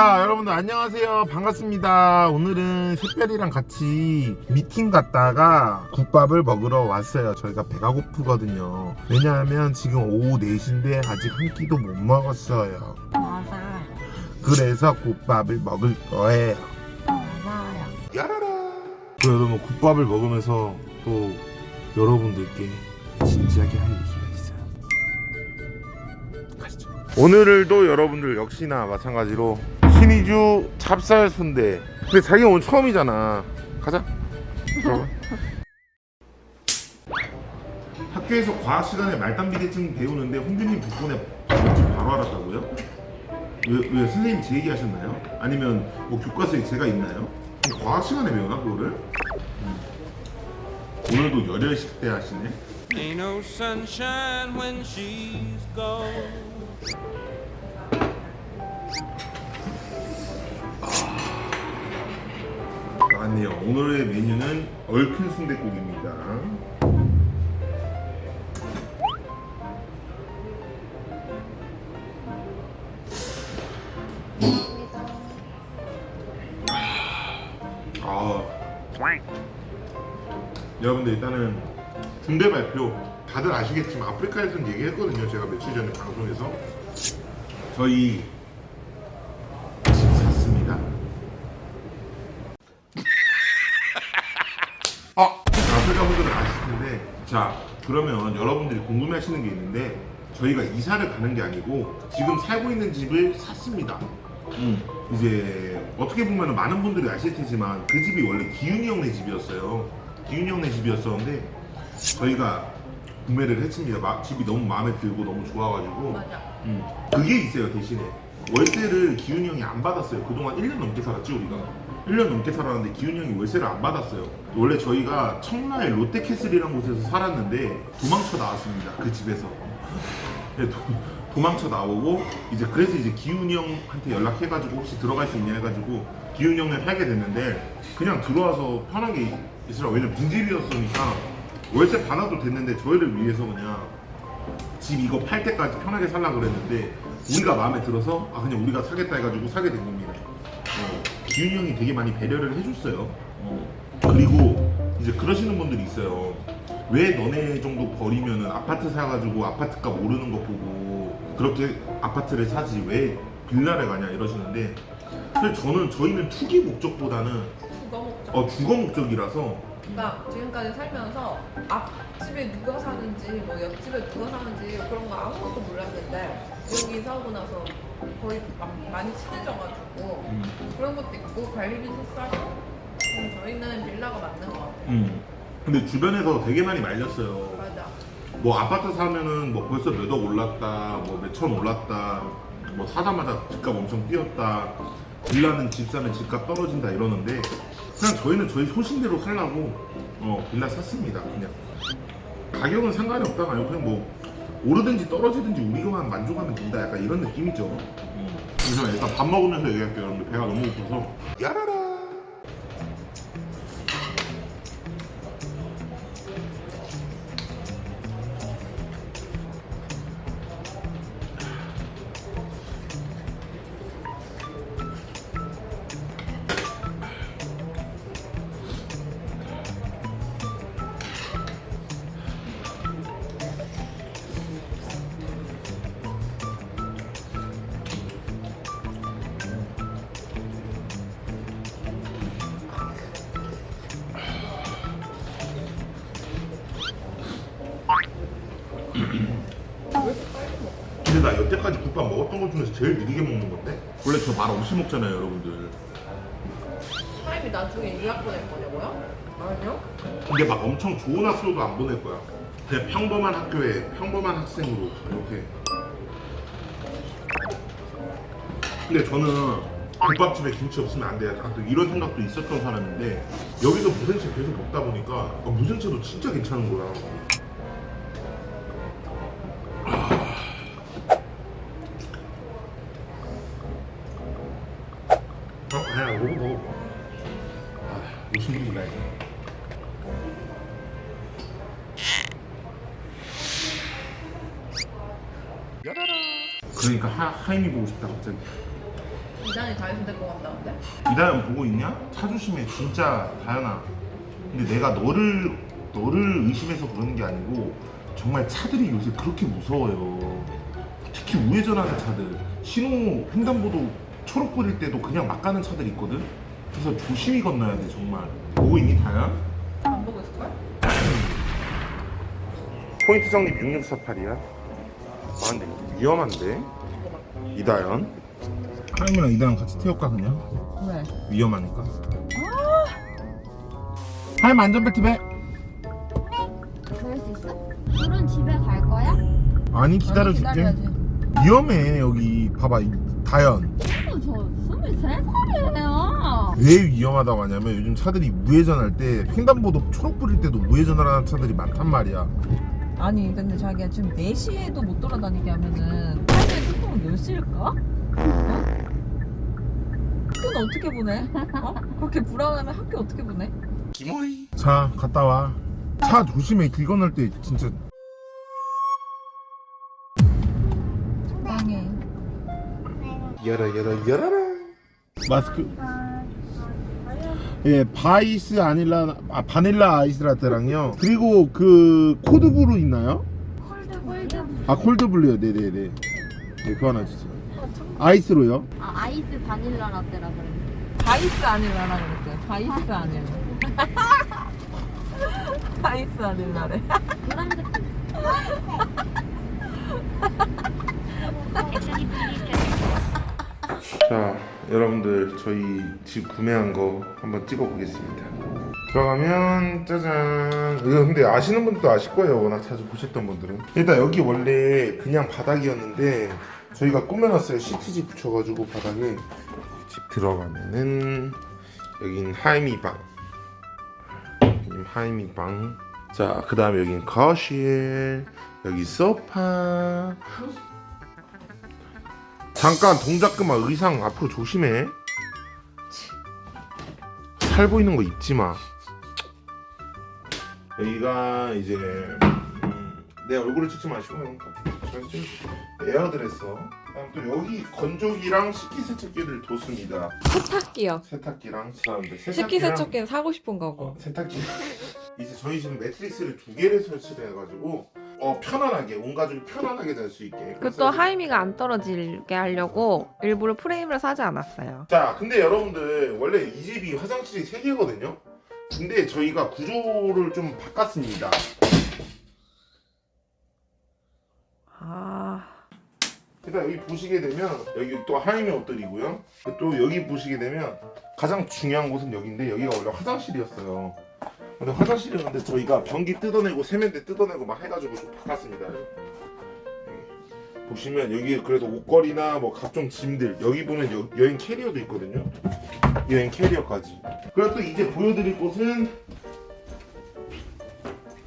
자 여러분들 안녕하세요. 반갑습니다. 오늘은 새별이랑 같이 미팅 갔다가 국밥을 먹으러 왔어요. 저희가 배가 고프거든요. 왜냐하면 지금 오후 4시인데 아직 한 끼도 못 먹었어요. 그래서 국밥을 먹을 거예요. 맞아요. 그 여러분 국밥을 먹으면서 또 여러분들께 진지하게 할 얘기가 있어요. 가시죠. 오늘도 여러분들 역시나 마찬가지로 신이주 찹쌀 순대 근데 자기가 오늘 처음이잖아 가자 들어가 학교에서 과학 시간에 말단 비대칭 배우는데 홍준님 덕분에 바로 알았다고요? 왜, 왜 선생님 제 얘기 하셨나요? 아니면 뭐 교과서에 제가 있나요? 과학 시간에 배우나 그거를? 음. 오늘도 열혈 식 대 하시네 Ain't no sunshine when she's gone. 나왔네요. 오늘의 메뉴는 얼큰 순댓국입니다. 아. 여러분들 일단은 중대 발표 다들 아시겠지만 아프리카에서는 얘기했거든요. 제가 며칠 전에 방송에서. 저희 자 그러면 여러분들이 궁금해하시는 게 있는데 저희가 이사를 가는 게 아니고 지금 살고 있는 집을 샀습니다 음, 이제 어떻게 보면 많은 분들이 아실 테지만 그 집이 원래 기훈이 형네 집이었어요. 기훈이 형네 집이었었는데 저희가 구매를 했습니다. 마- 집이 너무 마음에 들고 너무 좋아가지고 맞아. 음, 그게 있어요 대신에 월세를 기훈이 형이 안 받았어요. 그동안 1년 넘게 살았지 우리가 1년 넘게 살았는데 기훈이 형이 월세를 안 받았어요. 원래 저희가 청라의 롯데캐슬이라는 곳에서 살았는데 도망쳐 나왔습니다. 그 집에서 네, 도, 도망쳐 나오고 이제 그래서 이제 기훈이 형한테 연락해가지고 혹시 들어갈 수 있냐 해가지고 기훈이 형을 살게 됐는데 그냥 들어와서 편하게 있으라 왜냐면 빈집이었으니까 월세 받아도 됐는데 저희를 위해서 그냥 집 이거 팔 때까지 편하게 살라 그랬는데 우리가 마음에 들어서 아 그냥 우리가 사겠다 해가지고 사게 된 겁니다. 어, 기훈이 형이 되게 많이 배려를 해줬어요. 어, 그리고 이제 그러시는 분들이 있어요. 왜 너네 정도 버리면은 아파트 사가지고 아파트값 오르는 거 보고 그렇게 아파트를 사지 왜 빌라를 가냐 이러시는데 사실 저는 저희는 투기 목적보다는 그거 먹자. 어 주거 목적이라서 그러니까 지금까지 살면서 앞집에 누가 사는지 뭐 옆집에 누가 사는지 그런 거 아무것도 몰랐는데 여기 이사 오고 나서 거의 마- 많이 친해져가지고 음, 그런 것도 있고 관리비 음, 저희는 빌라가 맞는 것 같아요. 음. 근데 주변에서 되게 많이 말렸어요. 맞아. 뭐 아파트 사면은 뭐 벌써 몇 억 올랐다, 뭐 몇 천 올랐다, 뭐 사자마자 집값 엄청 뛰었다, 빌라는 집 사면 집값 떨어진다 이러는데 그냥 저희는 저희 소신대로 살라고 어 빌라 샀습니다 그냥 가격은 상관이 없다가 아니고 그냥 뭐 오르든지 떨어지든지 우리가만 만족하면 된다 약간 이런 느낌이죠. 음. 그래서 일단 밥 먹으면서 얘기할게요 배가 너무 고파서 야라라. 나 여태까지 국밥 먹었던 것 중에서 제일 느리게 먹는 건데 원래 저 말 없이 먹잖아요 여러분들 타임이 나중에 유학 보낼 거냐고요? 아니요. 근데 막 엄청 좋은 학교도 안 보낼 거야 그냥 평범한 학교에 평범한 학생으로 이렇게 근데 저는 국밥집에 김치 없으면 안 돼. 또 이런 생각도 있었던 사람인데 여기서 무생채 계속 먹다 보니까 아, 무생채도 진짜 괜찮은 거야. 아. 어, 아야 먹어 먹어. 아, 일이 나지? 그러니까 하, 하임이 보고 싶다 갑자기. 이단이 다이소 데리고 간다는데? 이다연 보고 있냐? 차 조심해 진짜 다연아 근데 내가 너를 너를 의심해서 그러는 게 아니고 정말 차들이 요새 그렇게 무서워요 특히 우회전하는 차들 신호 횡단보도 초록 불일 때도 그냥 막 가는 차들이 있거든 그래서 조심히 건너야 돼 정말 보고 있니 다연? 안 보고 있을걸? 포인트 적립 6648이야 아 근데 위험한데 이다연 하임이랑 이다연 같이 태울까 그냥? 왜? 위험하니까. 하임 안전벨트 매. 그럴 수 있어? 둘은 집에 갈 거야? 아니 기다려줄게. 위험해 여기 봐봐 이- 다연. 어, 저 23살이에요. 왜 위험하다고 하냐면 요즘 차들이 우회전할 때 횡단보도 초록 불일 때도 우회전을 하는 차들이 많단 말이야. 아니 근데 자기가 지금 4시에도 못 돌아다니게 하면은 하루에 뚜껑은 몇 시일까? 어? 학교는 어떻게 보내? 어? 그렇게 불안하면 학교 어떻게 보내? 자 갔다 와. 차 조심해 길 건널 때 진짜 열어 열어 열어라. 마스크. 예, 바이스 아닐라 아 바닐라 아이스라떼랑요. 그리고 그 코드브루 있나요? 콜드 콜드. 아 콜드블루요. 네네네. 네 그거 하나 주세요. 아이스로요? 아 아이스 바닐라 라떼라 그래. 바이스 아닐라라 그랬대 바이스 아닐라 바이스 아닐라래 노란색. 자 여러분들 저희 집 구매한 거 한번 찍어 보겠습니다. 들어가면 짜잔. 이거 근데 아시는 분들도 아실 거예요 워낙 자주 보셨던 분들은. 일단 여기 원래 그냥 바닥이었는데 저희가 꾸며놨어요. 시트지 붙여가지고 바닥에. 집 들어가면은 여긴 하이미 방. 하이미 방자그 다음에 여긴 거실. 여기 소파 잠깐 동작 그만 의상 앞으로 조심해. 살 보이는 거 입지 마. 여기가 이제 음, 내 얼굴을 찍지 마시고. 에어드레서. 그다음 또 여기 건조기랑 식기세척기를 뒀습니다. 세탁기요 세탁기랑 그다음에 세탁기랑 식기세척기는 사고 싶은 거고 어, 세탁기. 이제 저희 집은 매트리스를 두 개를 설치를 해가지고 어 편안하게 온 가족이 편안하게 잘 수 있게. 그것도 하이미가 안 떨어지게 하려고 일부러 프레임을 사지 않았어요. 자, 근데 여러분들 원래 이 집이 화장실이 세 개거든요. 근데 저희가 구조를 좀 바꿨습니다. 아, 일단 여기 보시게 되면 여기 또 하임의 옷들이고요. 또 여기 보시게 되면 가장 중요한 곳은 여기인데 여기가 원래 화장실이었어요. 근데 화장실이었는데 저희가 변기 뜯어내고 세면대 뜯어내고 막 해가지고 좀 바꿨습니다. 보시면 여기 그래도 옷걸이나 뭐 각종 짐들 여기 보면 여, 여행 캐리어도 있거든요. 여행 캐리어까지. 그리고 또 이제 보여드릴 곳은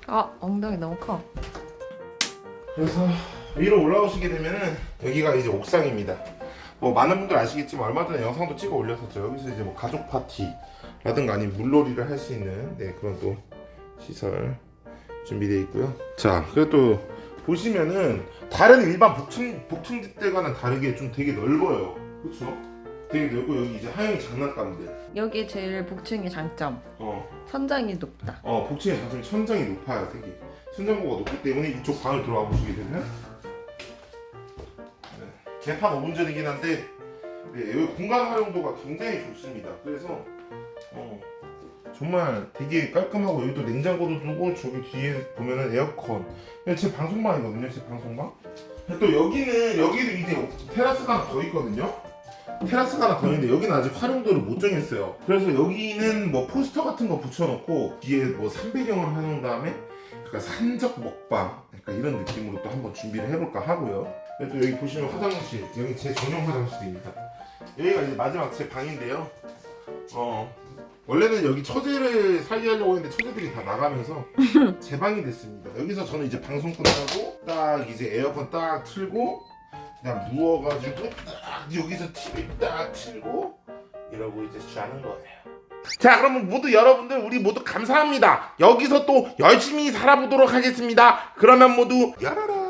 아 엉덩이 너무 커. 그래서 위로 올라오시게 되면은 여기가 이제 옥상입니다. 뭐 많은 분들 아시겠지만 얼마 전에 영상도 찍어 올렸었죠. 여기서 이제 뭐 가족 파티 라든가 아니면 물놀이를 할 수 있는 네 그런 또 시설 준비되어 있고요. 자 그리고 또 보시면은 다른 일반 복층 복층집들과는 다르게 좀 되게 넓어요. 그렇죠? 되게 넓고 여기 이제 하얀 장난감들. 여기 제일 복층의 장점. 어. 선장이 높다. 어, 복층의 장점이 천장이 높아요, 되게. 천장고가 높기 때문에 이쪽 방을 들어와 보시게 되면 네, 개판 5분 전이긴 한데 네, 여기 공간 활용도가 굉장히 좋습니다. 그래서 어, 정말 되게 깔끔하고 여기 또 냉장고도 두고 저기 뒤에 보면은 에어컨. 이거 제 방송방이거든요, 제 방송방. 또 여기는 여기도 이제 테라스가 하나 더 있거든요. 테라스가 하나 더 있는데 여기는 아직 활용도를 못 정했어요. 그래서 여기는 뭐 포스터 같은 거 붙여놓고 뒤에 뭐 산배경을 해놓은 다음에 그러니까 산적 먹방 그러니까 이런 느낌으로 또 한번 준비를 해볼까 하고요. 또 여기 보시면 화장실 여기 제 전용 화장실입니다. 여기가 이제 마지막 제 방인데요. 어 원래는 여기 처제를 살리하려고 했는데 처제들이 다 나가면서 제 방이 됐습니다. 여기서 저는 이제 방송 끝나고 딱 이제 에어컨 딱 틀고 그냥 누워가지고 딱 여기서 TV 딱 틀고 이러고 이제 자는 거예요. 자 그러면 모두 여러분들 우리 모두 감사합니다. 여기서 또 열심히 살아보도록 하겠습니다. 그러면 모두 야라라.